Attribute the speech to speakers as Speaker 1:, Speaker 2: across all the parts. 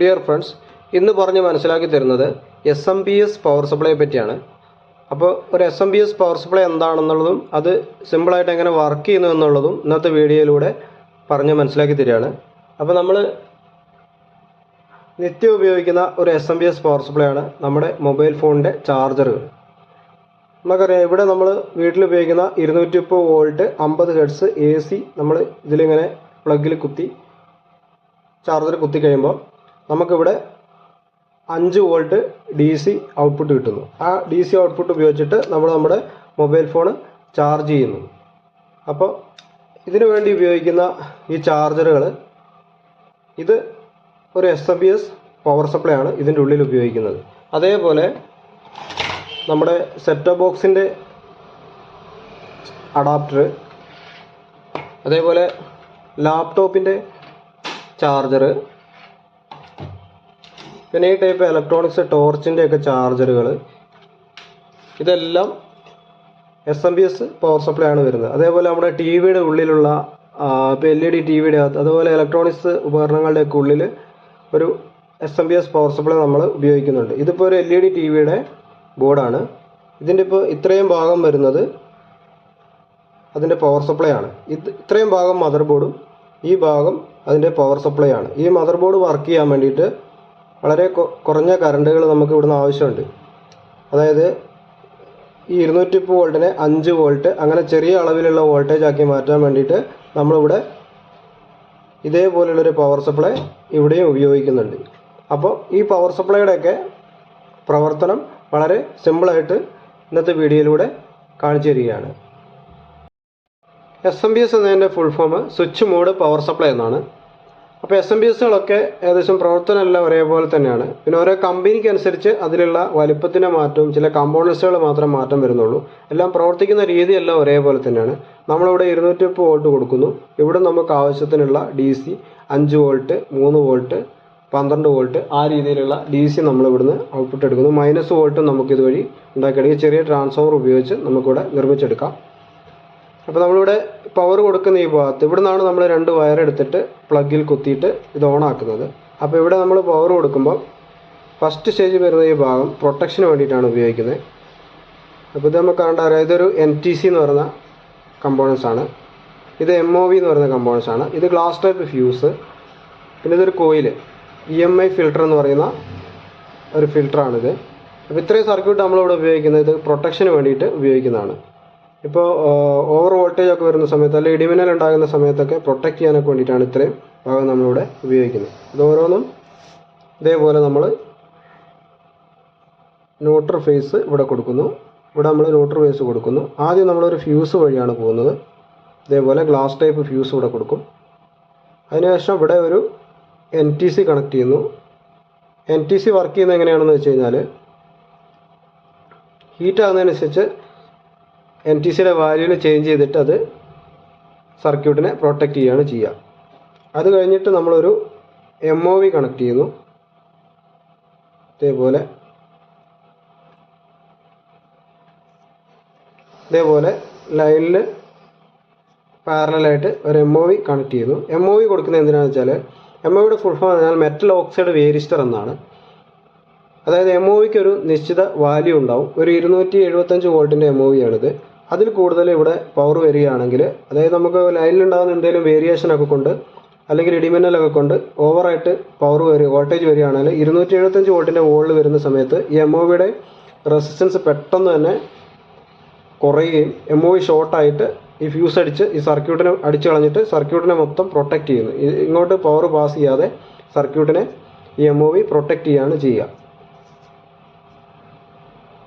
Speaker 1: Dear friends ഇന്ന് പറഞ്ഞ് മനസ്സിലാക്കി തരുന്നത് S M P S power സപ്ലൈയെ പറ്റിയാണ്. അപ്പോൾ ഒരു S M P S power supply എന്താണെന്നുള്ളതും അത് സിമ്പിളായിട്ട് എങ്ങനെ വർക്ക് ചെയ്യുന്നു എന്നുള്ളതും ഇന്നത്തെ വീഡിയോയിലൂടെ പറഞ്ഞ് മനസ്സിലാക്കി തരികയാണ്. അപ്പോൾ നമ്മൾ നിത്യം ഉപയോഗിക്കുന്ന ഒരു S M P S power supply ആണ് നമ്മുടെ മൊബൈൽ ഫോണിന്റെ ചാർജറുകൾ നമുക്കറിയാം ഇവിടെ നമ്മൾ വീട്ടിൽ ഉപയോഗിക്കുന്ന ഇരുന്നൂറ്റി മുപ്പത് വോൾട്ട് അമ്പത് ഹെഡ്സ് എ സി നമ്മൾ ഇതിലിങ്ങനെ പ്ലഗിൽ കുത്തി ചാർജർ കുത്തി കഴിയുമ്പോൾ നമുക്കിവിടെ അഞ്ച് വോൾട്ട് ഡി സി ഔട്ട്പുട്ട് കിട്ടുന്നു. ആ ഡി സി ഔട്ട്പുട്ട് ഉപയോഗിച്ചിട്ട് നമ്മൾ നമ്മുടെ മൊബൈൽ ഫോൺ ചാർജ് ചെയ്യുന്നു. അപ്പോൾ ഇതിനു വേണ്ടി ഉപയോഗിക്കുന്ന ഈ ചാർജറുകൾ ഇത് ഒരു S M B S power supply ആണ് ഇതിന്റെ ഉള്ളിൽ ഉപയോഗിക്കുന്നത്. അതേപോലെ നമ്മുടെ സെറ്റ് ബോക്സിന്റെ അഡാപ്റ്റർ അതേപോലെ ലാപ്ടോപ്പിന്റെ ചാർജർ പിന്നെ ഈ ടൈപ്പ് ഇലക്ട്രോണിക്സ് ടോർച്ചിന്റെ ഒക്കെ ചാർജറുകൾ ഇതെല്ലാം S M B S power supply ആണ് വരുന്നത്. അതേപോലെ നമ്മുടെ ടി വിയുടെ ഉള്ളിലുള്ള ഇപ്പോൾ എൽ ഇ ഡി ടി വിയുടെ അതുപോലെ ഇലക്ട്രോണിക്സ് ഉപകരണങ്ങളുടെയൊക്കെ ഉള്ളിൽ ഒരു S M B S power supply നമ്മൾ ഉപയോഗിക്കുന്നുണ്ട്. ഇതിപ്പോൾ ഒരു എൽ ഇ ഡി ടി വിയുടെ ബോർഡാണ്. ഇതിന്റെ ഇപ്പോൾ ഇത്രയും ഭാഗം വരുന്നത് അതിന്റെ പവർ സപ്ലൈ ആണ്. ഇത് ഇത്രയും ഭാഗം മദർ ബോർഡും ഈ ഭാഗം അതിന്റെ പവർ സപ്ലൈ ആണ്. ഈ മദർ ബോർഡ് വർക്ക് ചെയ്യാൻ വേണ്ടിയിട്ട് വളരെ കുറഞ്ഞ കറണ്ടുകൾ നമുക്ക് ഇവിടുന്ന് ആവശ്യമുണ്ട്. അതായത് ഈ ഇരുന്നൂറ്റി വോൾട്ടിനെ അഞ്ച് വോൾട്ട് അങ്ങനെ ചെറിയ അളവിലുള്ള വോൾട്ടേജ് ആക്കി മാറ്റാൻ വേണ്ടിയിട്ട് നമ്മളിവിടെ ഇതേപോലുള്ളൊരു പവർ സപ്ലൈ ഇവിടെയും ഉപയോഗിക്കുന്നുണ്ട്. അപ്പോൾ ഈ പവർ സപ്ലൈയുടെയൊക്കെ പ്രവർത്തനം വളരെ സിമ്പിളായിട്ട് ഇന്നത്തെ വീഡിയോയിലൂടെ കാണിച്ചു തരികയാണ്. എസ് എം ബി എസ് എന്നതിന്റെ full form switch mode power supply എന്നാണ്. അപ്പോൾ എസ് എം ബി എസുകളൊക്കെ ഏകദേശം പ്രവർത്തനമെല്ലാം ഒരേപോലെ തന്നെയാണ്. പിന്നെ ഓരോ കമ്പനിക്ക് അനുസരിച്ച് അതിലുള്ള വലിപ്പത്തിന്റെ മാറ്റവും ചില കമ്പോണൻസുകൾ മാത്രം മാറ്റം വരുന്നുള്ളൂ. എല്ലാം പ്രവർത്തിക്കുന്ന രീതിയെല്ലാം ഒരേപോലെ തന്നെയാണ്. നമ്മളിവിടെ ഇരുന്നൂറ്റി മുപ്പത് വോൾട്ട് കൊടുക്കുന്നു. ഇവിടെ നമുക്ക് ആവശ്യത്തിനുള്ള ഡി സി അഞ്ച് വോൾട്ട് മൂന്ന് വോൾട്ട് പന്ത്രണ്ട് വോൾട്ട് ആ രീതിയിലുള്ള ഡി സി നമ്മൾ ഇവിടുന്ന് ഔട്ട്പുട്ട് എടുക്കുന്നു. മൈനസ് വോൾട്ടും നമുക്ക് ഇതുവഴി ഉണ്ടാക്കിയെടുക്കുക ചെറിയ ട്രാൻസ്ഫോമർ ഉപയോഗിച്ച് നമുക്കിവിടെ നിർമ്മിച്ചെടുക്കാം. അപ്പോൾ നമ്മളിവിടെ പവർ കൊടുക്കുന്ന ഈ ഭാഗത്ത് ഇവിടെ നിന്നാണ് നമ്മൾ രണ്ട് വയർ എടുത്തിട്ട് പ്ലഗിൽ കുത്തിയിട്ട് ഇത് ഓൺ ആക്കുന്നത്. അപ്പോൾ ഇവിടെ നമ്മൾ പവർ കൊടുക്കുമ്പോൾ ഫസ്റ്റ് സ്റ്റേജ് വരുന്ന ഈ ഭാഗം പ്രൊട്ടക്ഷന് വേണ്ടിയിട്ടാണ് ഉപയോഗിക്കുന്നത്. അപ്പോൾ ഇത് നമുക്ക് കണ്ടാൽ അറിയാം ഇതൊരു എൻ ടി സി എന്ന് പറയുന്ന കമ്പോണൻസ് ആണ്. ഇത് എം ഒ വി എന്ന് പറയുന്ന കമ്പോണൻസ് ആണ്. ഇത് ഗ്ലാസ് ടൈപ്പ് ഫ്യൂസ് പിന്നെ ഇതൊരു coil E M I filter എന്ന് പറയുന്ന ഒരു ഫിൽട്ടറാണിത് അപ്പോൾ ഇത്രയും സർക്യൂട്ട് നമ്മളിവിടെ ഉപയോഗിക്കുന്നത് ഇത് പ്രൊട്ടക്ഷന് വേണ്ടിയിട്ട് ഉപയോഗിക്കുന്നതാണ്. ഇപ്പോൾ ഓവർ വോൾട്ടേജ് ഒക്കെ വരുന്ന സമയത്ത് അല്ലെങ്കിൽ ഇടിമിന്നൽ ഉണ്ടാകുന്ന സമയത്തൊക്കെ പ്രൊട്ടക്റ്റ് ചെയ്യാനൊക്കെ വേണ്ടിയിട്ടാണ് ഇത്രയും ഭാഗം നമ്മളിവിടെ ഉപയോഗിക്കുന്നത്. ഇത് ഓരോന്നും ഇതേപോലെ നമ്മൾ ന്യൂട്രൽ ഫേസ് ഇവിടെ കൊടുക്കുന്നു. ഇവിടെ നമ്മൾ ന്യൂട്രൽ ഫേസ് കൊടുക്കുന്നു. ആദ്യം നമ്മളൊരു ഫ്യൂസ് വഴിയാണ് പോകുന്നത്. ഇതേപോലെ ഗ്ലാസ് ടൈപ്പ് ഫ്യൂസ് ഇവിടെ കൊടുക്കും. അതിനുശേഷം ഇവിടെ ഒരു എൻ ടി സി കണക്ട് ചെയ്യുന്നു. എൻ ടി സി വർക്ക് ചെയ്യുന്നത് എങ്ങനെയാണെന്ന് വെച്ച് കഴിഞ്ഞാൽ ഹീറ്റ് ആകുന്നതിനനുസരിച്ച് എൻ ടി സിയുടെ വാല്യൂവിന് ചേഞ്ച് ചെയ്തിട്ട് അത് സർക്യൂട്ടിനെ പ്രൊട്ടക്റ്റ് ചെയ്യുകയാണ് ചെയ്യുക. അത് കഴിഞ്ഞിട്ട് നമ്മളൊരു എം ഒ വി കണക്ട് ചെയ്യുന്നു. ഇതേപോലെ. ഇതേപോലെ ലൈനിൽ പാരലായിട്ട് ഒരു എം ഒ വി കണക്ട് ചെയ്യുന്നു. എം ഒ വി കൊടുക്കുന്നത് എന്തിനാണെന്ന് വെച്ചാൽ എം ഒ വിയുടെ ഫുൾ ഫോം പറഞ്ഞാൽ മെറ്റൽ ഓക്സൈഡ് വേരിസ്റ്റർ എന്നാണ്. അതായത് എം ഒ വിക്ക് ഒരു നിശ്ചിത വാല്യൂ ഉണ്ടാവും. ഒരു ഇരുന്നൂറ്റി എഴുപത്തഞ്ച് വോൾട്ടിന്റെ എം ഒ വി ആണിത്. അതിൽ കൂടുതൽ ഇവിടെ പവർ വരികയാണെങ്കിൽ അതായത് നമുക്ക് ലൈനിൽ ഉണ്ടാകുന്ന എന്തെങ്കിലും വേരിയേഷൻ ഒക്കെ കൊണ്ട് അല്ലെങ്കിൽ ഇടിമിന്നലൊക്കെ കൊണ്ട് ഓവറായിട്ട് പവർ വരിക വോൾട്ടേജ് വരികയാണെങ്കിൽ ഇരുന്നൂറ്റി എഴുപത്തഞ്ച് വോൾട്ടിന്റെ വോളിൽ വരുന്ന സമയത്ത് ഈ എം ഒ വിയുടെ റെസിസ്റ്റൻസ് പെട്ടെന്ന് തന്നെ കുറയുകയും എം ഒ വി ഷോർട്ടായിട്ട് ഈ ഫ്യൂസ് അടിച്ച് ഈ സർക്യൂട്ടിനെ അടിച്ചു കളഞ്ഞിട്ട് സർക്യൂട്ടിനെ മൊത്തം പ്രൊട്ടക്റ്റ് ചെയ്യുന്നു. ഇങ്ങോട്ട് പവർ പാസ് ചെയ്യാതെ സർക്യൂട്ടിനെ ഈ എം ഒ വി പ്രൊട്ടക്റ്റ് ചെയ്യുകയാണ് ചെയ്യുക.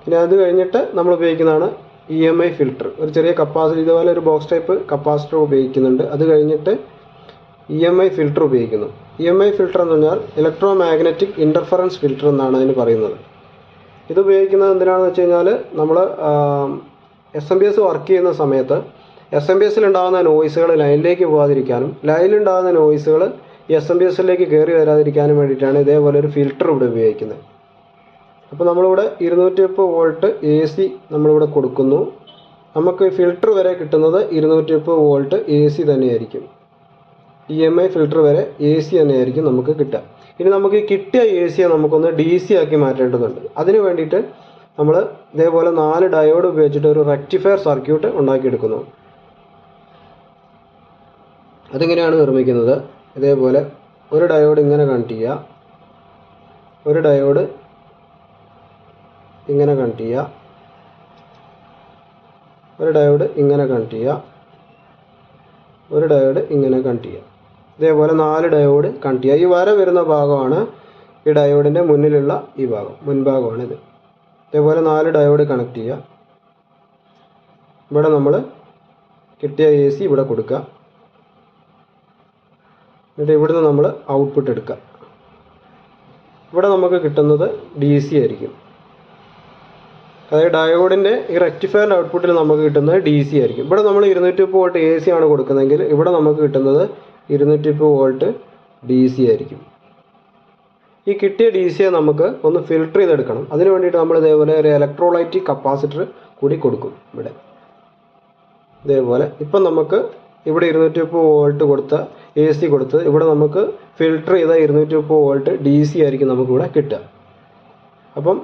Speaker 1: പിന്നെ അത് കഴിഞ്ഞിട്ട് നമ്മൾ ഉപയോഗിക്കുന്നതാണ് ഇ എം ഐ ഫിൽട്ടർ ഒരു ചെറിയ കപ്പാസിറ്റി ഇതുപോലെ ഒരു ബോക്സ് ടൈപ്പ് കപ്പാസിറ്റർ ഉപയോഗിക്കുന്നുണ്ട്. അത് കഴിഞ്ഞിട്ട് ഇ എം ഐ ഫിൽട്ടർ ഉപയോഗിക്കുന്നു. ഇ എം ഐ ഫിൽട്ടർ എന്ന് പറഞ്ഞാൽ ഇലക്ട്രോ മാഗ്നറ്റിക് ഇന്റർഫറൻസ് ഫിൽട്ടർ എന്നാണ് അതിന് പറയുന്നത്. ഇത് ഉപയോഗിക്കുന്നത് എന്തിനാണെന്ന് വെച്ച് കഴിഞ്ഞാൽ നമ്മൾ S M B S work ചെയ്യുന്ന സമയത്ത് എസ് എം ബി എസ്സിൽ ഉണ്ടാകുന്ന നോയ്സുകൾ ലൈനിലേക്ക് പോകാതിരിക്കാനും ലൈനിലുണ്ടാകുന്ന നോയ്സുകൾ എസ് എം ബി എസിലേക്ക് കയറി വരാതിരിക്കാനും വേണ്ടിയിട്ടാണ് ഇതേപോലെ ഒരു ഫിൽട്ടർ ഇവിടെ ഉപയോഗിക്കുന്നത്. അപ്പോൾ നമ്മളിവിടെ ഇരുന്നൂറ്റി മുപ്പത് വോൾട്ട് എ സി നമ്മളിവിടെ കൊടുക്കുന്നു. നമുക്ക് ഫിൽട്ടർ വരെ കിട്ടുന്നത് ഇരുന്നൂറ്റി മുപ്പത് വോൾട്ട് എ സി തന്നെയായിരിക്കും. ഇ എം ഐ ഫിൽട്ടർ വരെ എ സി തന്നെയായിരിക്കും നമുക്ക് കിട്ടുക. ഇനി നമുക്ക് കിട്ടിയ എ സിയെ നമുക്കൊന്ന് ഡി സി ആക്കി മാറ്റേണ്ടതുണ്ട്. അതിന് വേണ്ടിയിട്ട് നമ്മൾ ഇതേപോലെ നാല് ഡയോഡ് ഉപയോഗിച്ചിട്ട് ഒരു റെക്റ്റിഫയർ സർക്യൂട്ട് ഉണ്ടാക്കിയെടുക്കുന്നു. അതെങ്ങനെയാണ് നിർമ്മിക്കുന്നത്. ഇതേപോലെ ഒരു ഡയോഡ് ഇങ്ങനെ കണക്ട് ചെയ്യുക. ഒരു ഡയോഡ് ഇങ്ങനെ കണക്ട് ചെയ്യുക ഒരു ഡയോഡ് ഇങ്ങനെ കണക്ട് ചെയ്യുക ഒരു ഡയോഡ് ഇങ്ങനെ കണക്ട് ചെയ്യുക ഇതേപോലെ നാല് ഡയോഡ് കണക്ട് ചെയ്യുക ഈ വര വരുന്ന ഭാഗമാണ് ഈ ഡയോഡിന്റെ മുന്നിലുള്ള ഈ ഭാഗം മുൻഭാഗമാണിത്. ഇതേപോലെ നാല് ഡയോഡ് കണക്ട് ചെയ്യുക ഇവിടെ നമ്മൾ കിട്ടിയ എ സി ഇവിടെ കൊടുക്കുക എന്നിട്ട് ഇവിടുന്ന് നമ്മൾ ഔട്ട്പുട്ട് എടുക്കുക ഇവിടെ നമുക്ക് കിട്ടുന്നത് ഡി സി ആയിരിക്കും. അതായത് ഡയോഡിന്റെ ഈ റെക്ടിഫയറിന്റെ ഔട്ട്പുട്ടിൽ നമുക്ക് കിട്ടുന്നത് ഡി സി ആയിരിക്കും. ഇവിടെ നമ്മൾ ഇരുന്നൂറ്റി മുപ്പത് വോൾട്ട് എ സി ആണ് കൊടുക്കുന്നതെങ്കിൽ ഇവിടെ നമുക്ക് കിട്ടുന്നത് ഇരുന്നൂറ്റി മുപ്പത് വോൾട്ട് ഡി സി ആയിരിക്കും. ഈ കിട്ടിയ ഡി സിയെ നമുക്ക് ഒന്ന് ഫിൽട്ടർ ചെയ്തെടുക്കണം. അതിന് വേണ്ടിയിട്ട് നമ്മൾ ഇതേപോലെ ഒരു ഇലക്ട്രോലൈറ്റിക് കപ്പാസിറ്റർ കൂടി കൊടുക്കും ഇവിടെ. ഇതേപോലെ ഇപ്പം നമുക്ക് ഇവിടെ ഇരുന്നൂറ്റി മുപ്പത് വോൾട്ട് കൊടുത്ത എ സി കൊടുത്ത് ഇവിടെ നമുക്ക് ഫിൽട്ടർ ചെയ്ത ഇരുന്നൂറ്റി മുപ്പത് വോൾട്ട് ഡി സി ആയിരിക്കും നമുക്കിവിടെ കിട്ടുക. അപ്പം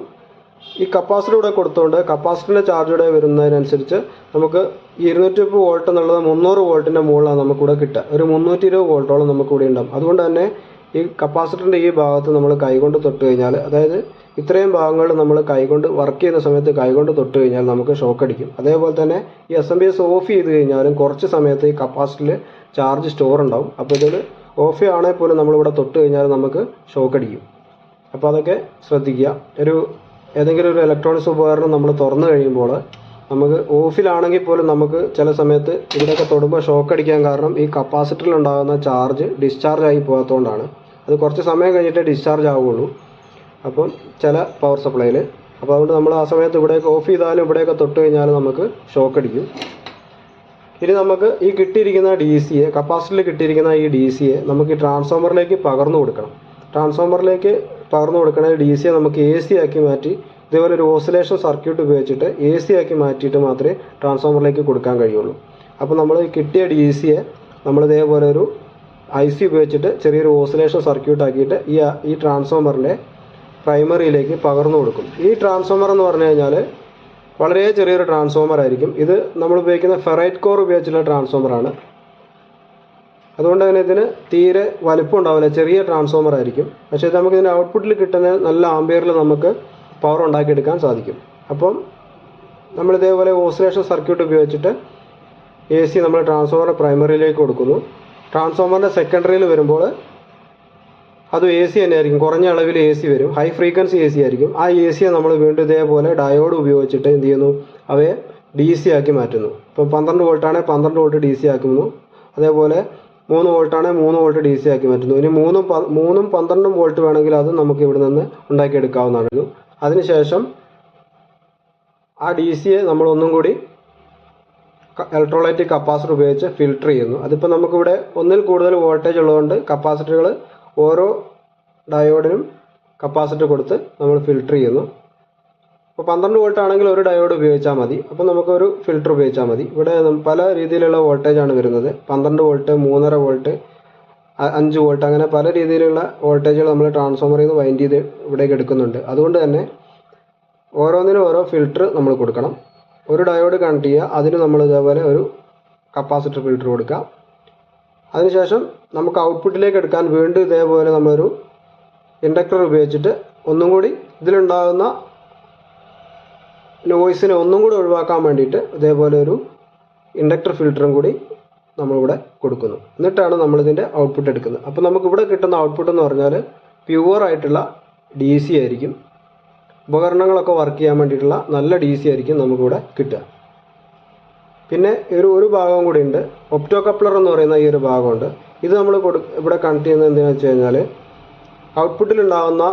Speaker 1: ഈ കപ്പാസിറ്റർ ഇവിടെ കൊടുത്തുകൊണ്ട് കപ്പാസിറ്ററിന്റെ ചാർജ് ഇവിടെ വരുന്നതിനനുസരിച്ച് നമുക്ക് ഇരുന്നൂറ്റി മുപ്പത് വോൾട്ട് എന്നുള്ളത് മുന്നൂറ് വോൾട്ടിന്റെ മുകളിലാണ് നമുക്കിവിടെ കിട്ടുക. ഒരു മുന്നൂറ്റി ഇരുപത് വോൾട്ടോളം നമുക്കിവിടെ ഉണ്ടാവും. അതുകൊണ്ട് തന്നെ ഈ കപ്പാസിറ്ററിന്റെ ഈ ഭാഗത്ത് നമ്മൾ കൈകൊണ്ട് തൊട്ട് കഴിഞ്ഞാൽ അതായത് ഇത്രയും ഭാഗങ്ങൾ നമ്മൾ കൈകൊണ്ട് വർക്ക് ചെയ്യുന്ന സമയത്ത് കൈകൊണ്ട് തൊട്ട് കഴിഞ്ഞാൽ നമുക്ക് ഷോക്ക് അടിക്കും. അതേപോലെ തന്നെ ഈ S M B S off ചെയ്ത് കഴിഞ്ഞാലും കുറച്ച് സമയത്ത് ഈ കപ്പാസിറ്ററിൽ ചാർജ് സ്റ്റോർ ഉണ്ടാവും. അപ്പോൾ ഇതിൽ ഓഫ് ആണെങ്കിൽ പോലും നമ്മളിവിടെ തൊട്ട് കഴിഞ്ഞാൽ നമുക്ക് ഷോക്ക് അടിക്കും. അപ്പോൾ അതൊക്കെ ശ്രദ്ധിക്കുക. ഒരു ഏതെങ്കിലും ഒരു ഇലക്ട്രോണിക്സ് ഉപകരണം നമ്മൾ തുറന്നു കഴിയുമ്പോൾ നമുക്ക് ഓഫിലാണെങ്കിൽ പോലും നമുക്ക് ചില സമയത്ത് ഇവിടെയൊക്കെ തൊടുമ്പോൾ ഷോക്ക് അടിക്കാൻ കാരണം ഈ കപ്പാസിറ്ററിൽ ഉണ്ടാകുന്ന ചാർജ് ഡിസ്ചാർജ് ആയി പോകാത്തതുകൊണ്ടാണ്. അത് കുറച്ച് സമയം കഴിഞ്ഞിട്ടേ ഡിസ്ചാർജ് ആവുകയുള്ളൂ. അപ്പം ചില പവർ സപ്ലൈയിൽ അപ്പോൾ അതുകൊണ്ട് നമ്മൾ ആ സമയത്ത് ഇവിടെയൊക്കെ ഓഫ് ചെയ്താലും ഇവിടെയൊക്കെ തൊട്ട് കഴിഞ്ഞാൽ നമുക്ക് ഷോക്ക് അടിക്കും. ഇനി നമുക്ക് ഈ കിട്ടിയിരിക്കുന്ന ഡി സിയെ കപ്പാസിറ്ററിൽ കിട്ടിയിരിക്കുന്ന ഈ ഡി സിയെ നമുക്ക് ഈ ട്രാൻസ്ഫോമറിലേക്ക് പകർന്നു കൊടുക്കണം. ട്രാൻസ്ഫോമറിലേക്ക് പകർന്നു കൊടുക്കണ ഡി സിയെ നമുക്ക് എ സി ആക്കി മാറ്റി ഇതേപോലെ ഒരു ഓസിലേഷൻ സർക്യൂട്ട് ഉപയോഗിച്ചിട്ട് എ സി ആക്കി മാറ്റിയിട്ട് മാത്രമേ ട്രാൻസ്ഫോമറിലേക്ക് കൊടുക്കാൻ കഴിയുള്ളൂ. അപ്പോൾ നമ്മൾ കിട്ടിയ ഡി സിയെ നമ്മൾ ഇതേപോലെ ഒരു ഐ സി ഉപയോഗിച്ചിട്ട് ചെറിയൊരു ഓസിലേഷൻ സർക്യൂട്ട് ആക്കിയിട്ട് ഈ ഈ ട്രാൻസ്ഫോമറിലെ പ്രൈമറിയിലേക്ക് പകർന്നു കൊടുക്കും. ഈ ട്രാൻസ്ഫോമർ എന്ന് പറഞ്ഞു കഴിഞ്ഞാൽ വളരെ ചെറിയൊരു ട്രാൻസ്ഫോമർ ആയിരിക്കും. ഇത് നമ്മൾ ഉപയോഗിക്കുന്ന ഫെറൈറ്റ് കോർ ഉപയോഗിച്ചുള്ള ട്രാൻസ്ഫോമറാണ് അതുകൊണ്ട് തന്നെ ഇതിന് തീരെ വലിപ്പം ഉണ്ടാവില്ല. ചെറിയ ട്രാൻസ്ഫോമർ ആയിരിക്കും. പക്ഷേ നമുക്ക് ഇതിന്റെ ഔട്ട്പുട്ടിൽ കിട്ടുന്ന നല്ല ആംബിയറിൽ നമുക്ക് പവർ ഉണ്ടാക്കിയെടുക്കാൻ സാധിക്കും. അപ്പം നമ്മൾ ഇതേപോലെ ഓസിലേഷൻ സർക്യൂട്ട് ഉപയോഗിച്ചിട്ട് എ സി നമ്മൾ ട്രാൻസ്ഫോമറിന്റെ പ്രൈമറിയിലേക്ക് കൊടുക്കുന്നു. ട്രാൻസ്ഫോമറിന്റെ സെക്കൻഡറിയിൽ വരുമ്പോൾ അത് എ സി തന്നെ ആയിരിക്കും. കുറഞ്ഞ അളവിൽ എ സി വരും. ഹൈ ഫ്രീക്വൻസി എ സി ആയിരിക്കും. ആ എ സിയെ നമ്മൾ വീണ്ടും ഇതേപോലെ ഡയോഡ് ഉപയോഗിച്ചിട്ട് എന്ത് ചെയ്യുന്നു? അവയെ ഡി സി ആക്കി മാറ്റുന്നു. ഇപ്പോൾ പന്ത്രണ്ട് വോൾട്ടാണെങ്കിൽ പന്ത്രണ്ട് വോൾട്ട് ഡി സി ആക്കുന്നു. അതേപോലെ മൂന്ന് വോൾട്ടാണെങ്കിൽ മൂന്ന് വോൾട്ട് ഡി സി ആക്കി മാറ്റുന്നു. ഇനി മൂന്നും മൂന്നും പന്ത്രണ്ടും വോൾട്ട് വേണമെങ്കിൽ അത് നമുക്ക് ഇവിടെ നിന്ന് ഉണ്ടാക്കിയെടുക്കാവുന്നതാണ്. അതിനുശേഷം ആ ഡി സിയെ നമ്മൾ ഒന്നും കൂടി ഇലക്ട്രോലൈറ്റിക് കപ്പാസിറ്റർ ഉപയോഗിച്ച് ഫിൽട്ടർ ചെയ്യുന്നു. അതിപ്പോൾ നമുക്കിവിടെ ഒന്നിൽ കൂടുതൽ വോൾട്ടേജ് ഉള്ളതുകൊണ്ട് കപ്പാസിറ്ററുകൾ ഓരോ ഡയോഡിനും കപ്പാസിറ്റർ കൊടുത്ത് നമ്മൾ ഫിൽട്ടർ ചെയ്യുന്നു. അപ്പോൾ പന്ത്രണ്ട് വോൾട്ട് ആണെങ്കിൽ ഒരു ഡയോഡ് ഉപയോഗിച്ചാൽ മതി. അപ്പോൾ നമുക്കൊരു ഫിൽറ്റർ ഉപയോഗിച്ചാൽ മതി. ഇവിടെ പല രീതിയിലുള്ള വോൾട്ടേജാണ് വരുന്നത്. പന്ത്രണ്ട് വോൾട്ട് മൂന്നര വോൾട്ട് അഞ്ച് വോൾട്ട് അങ്ങനെ പല രീതിയിലുള്ള വോൾട്ടേജുകൾ നമ്മൾ ട്രാൻസ്ഫോമറിൽ നിന്ന് വൈൻഡ് ചെയ്ത് ഇവിടേക്ക് എടുക്കുന്നുണ്ട്. അതുകൊണ്ട് തന്നെ ഓരോന്നിനും ഓരോ ഫിൽറ്റർ നമ്മൾ കൊടുക്കണം. ഒരു ഡയോഡ് കണക്ട് ചെയ്യുക അതിന് നമ്മൾ ഇതേപോലെ ഒരു കപ്പാസിറ്റർ ഫിൽട്ടർ കൊടുക്കുക അതിനുശേഷം നമുക്ക് ഔട്ട്പുട്ടിലേക്ക് എടുക്കാൻ വീണ്ടും ഇതേപോലെ നമ്മളൊരു ഇൻഡക്ടർ ഉപയോഗിച്ചിട്ട് ഒന്നും കൂടി ഇതിലുണ്ടാകുന്ന നോയ്സിനെ ഒന്നും കൂടി ഒഴിവാക്കാൻ വേണ്ടിയിട്ട് ഇതേപോലെ ഒരു ഇൻഡക്ടർ ഫിൽറ്ററും കൂടി നമ്മളിവിടെ കൊടുക്കുന്നു. എന്നിട്ടാണ് നമ്മളിതിന്റെ ഔട്ട്പുട്ട് എടുക്കുന്നത്. അപ്പോൾ നമുക്കിവിടെ കിട്ടുന്ന ഔട്ട്പുട്ട് എന്ന് പറഞ്ഞാൽ പ്യുവർ ആയിട്ടുള്ള ഡി സി ആയിരിക്കും. ഉപകരണങ്ങളൊക്കെ വർക്ക് ചെയ്യാൻ വേണ്ടിയിട്ടുള്ള നല്ല ഡി സി ആയിരിക്കും നമുക്കിവിടെ കിട്ടുക. പിന്നെ ഒരു ഒരു ഭാഗം കൂടി ഉണ്ട്. ഒപ്റ്റോ കപ്ലർ എന്ന് പറയുന്ന ഈ ഒരു ഭാഗമുണ്ട്. ഇത് നമ്മൾ കൊടു ഇവിടെ കണക്ട് ചെയ്യുന്നത് എന്തിനാണെന്ന് വെച്ച് കഴിഞ്ഞാൽ ഔട്ട്പുട്ടിൽ ഉണ്ടാകുന്ന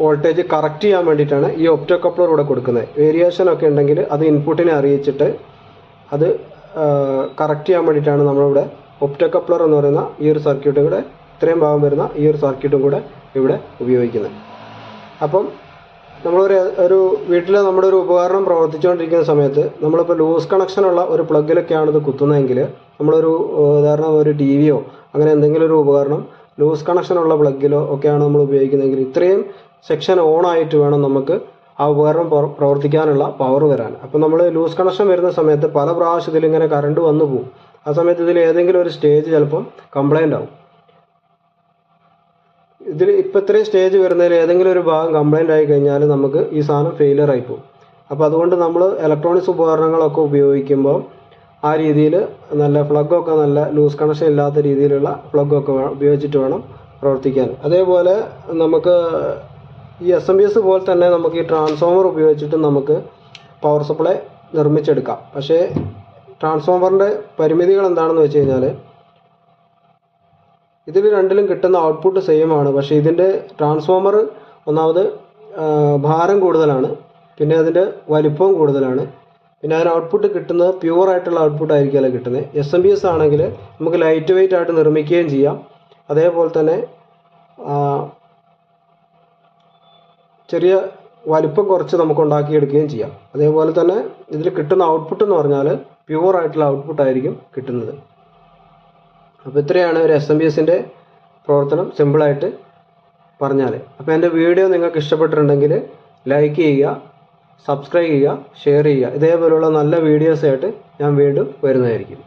Speaker 1: വോൾട്ടേജ് കറക്റ്റ് ചെയ്യാൻ വേണ്ടിയിട്ടാണ് ഈ ഒപ്റ്റോ കപ്ലർ ഇവിടെ കൊടുക്കുന്നത്. വേരിയേഷൻ ഒക്കെ ഉണ്ടെങ്കിൽ അത് ഇൻപുട്ടിനെ അറിയിച്ചിട്ട് അത് കറക്റ്റ് ചെയ്യാൻ വേണ്ടിയിട്ടാണ് നമ്മളിവിടെ ഒപ്റ്റോ കപ്ലർ എന്ന് പറയുന്ന ഈ ഒരു സർക്യൂട്ട് കൂടെ ഇത്രയും ഭാഗം വരുന്ന ഈ ഒരു സർക്യൂട്ടും കൂടെ ഇവിടെ ഉപയോഗിക്കുന്നത്. അപ്പം നമ്മളൊരു ഒരു വീട്ടിൽ നമ്മുടെ ഒരു ഉപകരണം പ്രവർത്തിച്ചുകൊണ്ടിരിക്കുന്ന സമയത്ത് നമ്മളിപ്പോൾ ലൂസ് കണക്ഷനുള്ള ഒരു പ്ലഗിലൊക്കെയാണ് ഇത് കുത്തുന്നതെങ്കിൽ നമ്മളൊരു ഉദാഹരണം ഒരു ടി വിയോ അങ്ങനെ എന്തെങ്കിലും ഒരു ഉപകരണം ലൂസ് കണക്ഷനുള്ള പ്ലഗിലോ ഒക്കെയാണ് നമ്മൾ ഉപയോഗിക്കുന്നതെങ്കിൽ ഇത്രയും സെക്ഷൻ ഓൺ ആയിട്ട് വേണം നമുക്ക് ആ ഉപകരണം പ്രവർ- പ്രവർത്തിക്കാനുള്ള പവർ വരാൻ. അപ്പോൾ നമ്മൾ ലൂസ് കണക്ഷൻ വരുന്ന സമയത്ത് പല പ്രാവശ്യത്തിൽ ഇങ്ങനെ കറണ്ട് വന്നു പോകും. ആ സമയത്ത് ഇതിൽ ഏതെങ്കിലും ഒരു സ്റ്റേജ് ചിലപ്പം കംപ്ലൈന്റ് ആവും. ഇതിൽ ഇപ്പം ഇത്രയും സ്റ്റേജ് വരുന്നതിൽ ഏതെങ്കിലും ഒരു ഭാഗം കംപ്ലൈന്റ് ആയി കഴിഞ്ഞാൽ നമുക്ക് ഈ സാധനം ഫെയിലിയർ ആയി പോകും. അപ്പോൾ അതുകൊണ്ട് നമ്മൾ ഇലക്ട്രോണിക്സ് ഉപകരണങ്ങളൊക്കെ ഉപയോഗിക്കുമ്പോൾ ആ രീതിയിൽ നല്ല പ്ലഗ്ഗൊക്കെ നല്ല ലൂസ് കണക്ഷൻ ഇല്ലാത്ത രീതിയിലുള്ള പ്ലഗ്ഗൊക്കെ ഉപയോഗിച്ചിട്ട് വേണം പ്രവർത്തിക്കാൻ. അതേപോലെ നമുക്ക് ഈ എസ് എം ബി എസ് പോലെ തന്നെ നമുക്ക് ഈ ട്രാൻസ്ഫോമർ ഉപയോഗിച്ചിട്ട് നമുക്ക് പവർ സപ്ലൈ നിർമ്മിച്ചെടുക്കാം. പക്ഷേ ട്രാൻസ്ഫോമറിന്റെ പരിമിതികൾ എന്താണെന്ന് വെച്ച് കഴിഞ്ഞാൽ ഇതിൽ രണ്ടിലും കിട്ടുന്ന ഔട്ട്പുട്ട് സെയിം ആണ്. പക്ഷേ ഇതിന്റെ ട്രാൻസ്ഫോമർ ഒന്നാമത് ഭാരം കൂടുതലാണ്. പിന്നെ അതിന്റെ വലിപ്പവും കൂടുതലാണ്. പിന്നെ അതിന് ഔട്ട്പുട്ട് കിട്ടുന്നത് പ്യുവർ ആയിട്ടുള്ള ഔട്ട്പുട്ട് ആയിരിക്കുമല്ലോ കിട്ടുന്നത്. എസ് എം ബി എസ് ആണെങ്കിൽ നമുക്ക് ലൈറ്റ് വെയിറ്റ് ആയിട്ട് നിർമ്മിക്കുകയും ചെയ്യാം. അതേപോലെ തന്നെ ചെറിയ വലിപ്പം കുറച്ച് നമുക്ക് ഉണ്ടാക്കിയെടുക്കുകയും ചെയ്യാം. അതേപോലെ തന്നെ ഇതിൽ കിട്ടുന്ന ഔട്ട്പുട്ട് എന്ന് പറഞ്ഞാൽ പ്യുവർ ആയിട്ടുള്ള ഔട്ട്പുട്ട് ആയിരിക്കും കിട്ടുന്നത്. അപ്പോൾ ഇത്രയാണ് ഒരു എസ് എം ബി എസിന്റെ പ്രവർത്തനം സിമ്പിളായിട്ട് പറഞ്ഞാൽ അപ്പോൾ എന്റെ വീഡിയോ നിങ്ങൾക്ക് ഇഷ്ടപ്പെട്ടിട്ടുണ്ടെങ്കിൽ ലൈക്ക് ചെയ്യുക. സബ്സ്ക്രൈബ് ചെയ്യുക ഷെയർ ചെയ്യുക. ഇതേപോലുള്ള നല്ല വീഡിയോസായിട്ട് ഞാൻ വീണ്ടും വരുന്നതായിരിക്കും.